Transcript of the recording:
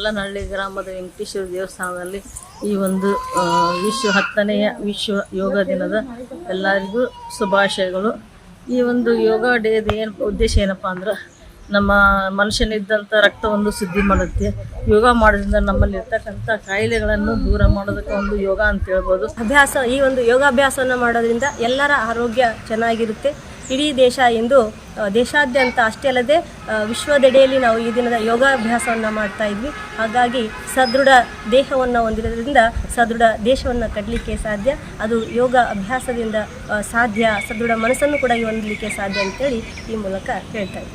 ಮಲ್ಲನಹಳ್ಳಿ ಗ್ರಾಮದ ವೆಂಕಟೇಶ್ವರ ದೇವಸ್ಥಾನದಲ್ಲಿ ಈ ಒಂದು ವಿಶ್ವ ಹತ್ತನೆಯ ವಿಶ್ವ ಯೋಗ ದಿನದ ಎಲ್ಲರಿಗೂ ಶುಭಾಶಯಗಳು. ಈ ಒಂದು ಯೋಗ ಡೇದ ಏನು ಉದ್ದೇಶ ಏನಪ್ಪ ಅಂದ್ರೆ ನಮ್ಮ ಮನುಷ್ಯನಿದ್ದಂಥ ರಕ್ತವನ್ನು ಶುದ್ಧಿ ಮಾಡುತ್ತೆ. ಯೋಗ ಮಾಡೋದ್ರಿಂದ ನಮ್ಮಲ್ಲಿ ಇರ್ತಕ್ಕಂಥ ಕಾಯಿಲೆಗಳನ್ನು ದೂರ ಮಾಡೋದಕ್ಕೆ ಒಂದು ಯೋಗ ಅಂತ ಹೇಳ್ಬೋದು. ಅಭ್ಯಾಸ, ಈ ಒಂದು ಯೋಗಾಭ್ಯಾಸವನ್ನು ಮಾಡೋದ್ರಿಂದ ಎಲ್ಲರ ಆರೋಗ್ಯ ಚೆನ್ನಾಗಿರುತ್ತೆ. ಇಡೀ ದೇಶ ಎಂದು ದೇಶಾದ್ಯಂತ ಅಷ್ಟೇ ಅಲ್ಲದೆ ವಿಶ್ವದೆಡೆಯಲ್ಲಿ ನಾವು ಈ ದಿನದ ಯೋಗಾಭ್ಯಾಸವನ್ನು ಮಾಡ್ತಾ ಇದ್ವಿ. ಹಾಗಾಗಿ ಸದೃಢ ದೇಹವನ್ನು ಹೊಂದಿರೋದ್ರಿಂದ ಸದೃಢ ದೇಶವನ್ನು ಕಟ್ಟಲಿಕ್ಕೆ ಸಾಧ್ಯ. ಅದು ಯೋಗ ಅಭ್ಯಾಸದಿಂದ ಸಾಧ್ಯ, ಸದೃಢ ಮನಸ್ಸನ್ನು ಕೂಡ ಹೊಂದಲಿಕ್ಕೆ ಸಾಧ್ಯ ಅಂತೇಳಿ ಈ ಮೂಲಕ ಹೇಳ್ತಾ